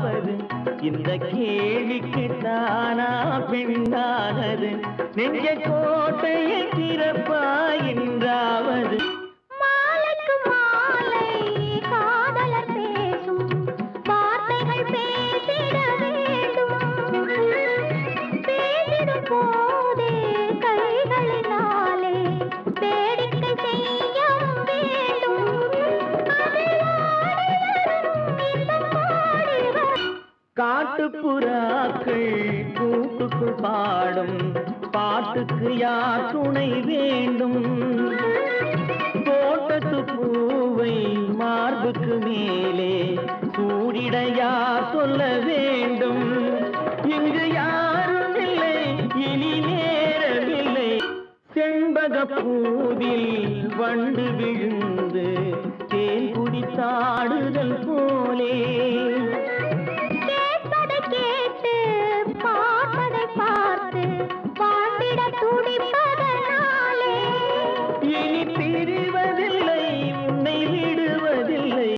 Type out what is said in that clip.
யாவது இந்த கேள்விக்கு தானா பெண்ணானது நெஞ்ச கோட்டையை திறப்பாயின்றார் காட்டுப்புறாக்கள் கூட்டுக்குள் பாடும். பாட்டுக்கு யார் துணை வேண்டும்? தோட்டத்து பூவை மார்புக்கு மேலே சூடிட யார் சொல்ல வேண்டும்? இங்கு யாரும் இல்லை இனி நேரமில்லை செண்பக பூவில் வண்டு விழுந்து தேன் குடித்தாடுதல் போலே துடிப்பதனாலே. இனி பிரிவதில்